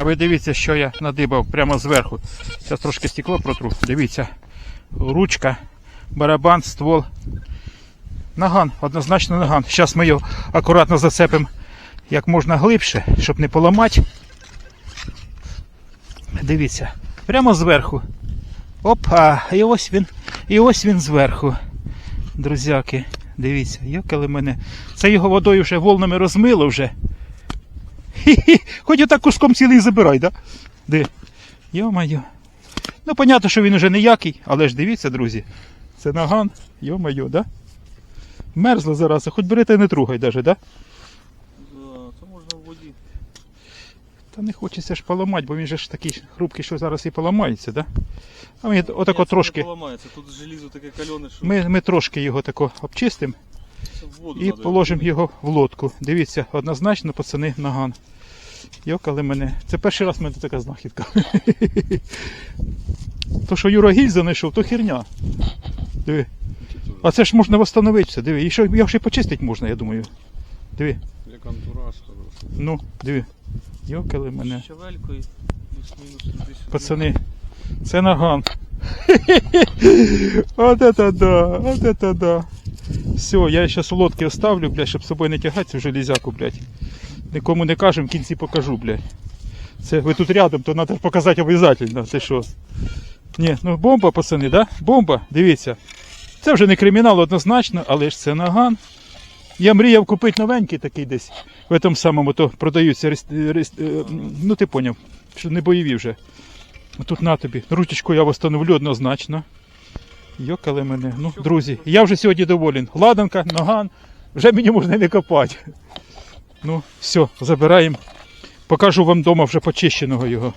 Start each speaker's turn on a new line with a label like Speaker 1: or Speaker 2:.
Speaker 1: А ви дивіться, що я надибав прямо зверху. Зараз трошки стекло протру. Дивіться. Ручка, барабан, ствол. Наган, однозначно наган. Зараз ми його акуратно зацепимо як можна глибше, щоб не поламати. Дивіться, прямо зверху. Опа, і ось він, і ось він зверху. Друзяки, дивіться, якали мене. Це його водою вже волнами розмило вже. Хі-хі, хоч отак куском цілий забирай, да? Де? Йо-моє. Ну, понятно, що він уже ніякий, але ж дивіться, друзі. Це наган, йо-моє, да? Мерзло зараз, хоч бери та й не трогай даже, да?
Speaker 2: Це можна в воді.
Speaker 1: Та не хочеться ж поламати, бо він же ж такий хрупкий, що зараз і поламається, да? А ми отако трошки.
Speaker 2: Не поламається, тут желізо таке кальоне, що
Speaker 1: Ми, ми трошки його тако обчистимо і положимо його в лодку. Дивіться, однозначно, пацани, наган. Йокали мене. Це перший раз в мене така знахідка. То, що Юра гіль занайшов, то херня. Диви. А це ж можна встановити все. Диви. І що, його ще й почистити можна, я думаю. Диви.
Speaker 3: Як антураж хороший.
Speaker 1: Ну, диви. Йокали мене.
Speaker 2: Щавелькою.
Speaker 1: Пацани, це наган. От это да, от это да. Все, я зараз лодки оставлю, блядь, щоб з собою не тягати цю железяку, блядь. Нікому не кажем, в кінці покажу, блядь. Це ви тут рядом, то треба показати обов'язково. Ти що? Ні, ну бомба, пацани, да? Бомба, дивіться. Це вже не кримінал однозначно, але ж це наган. Я мріяв купити новенький такий десь. В этом самому то продаються е, ну ти поняв, що не бойові вже. Тут на тобі. Ручечку я встановлю однозначно. Йокали мене. Ну, друзі, я вже сьогодні доволен. Ладанка, наган, вже мені можна не копати. Ну, все, забираємо. Покажу вам вдома вже почищеного його.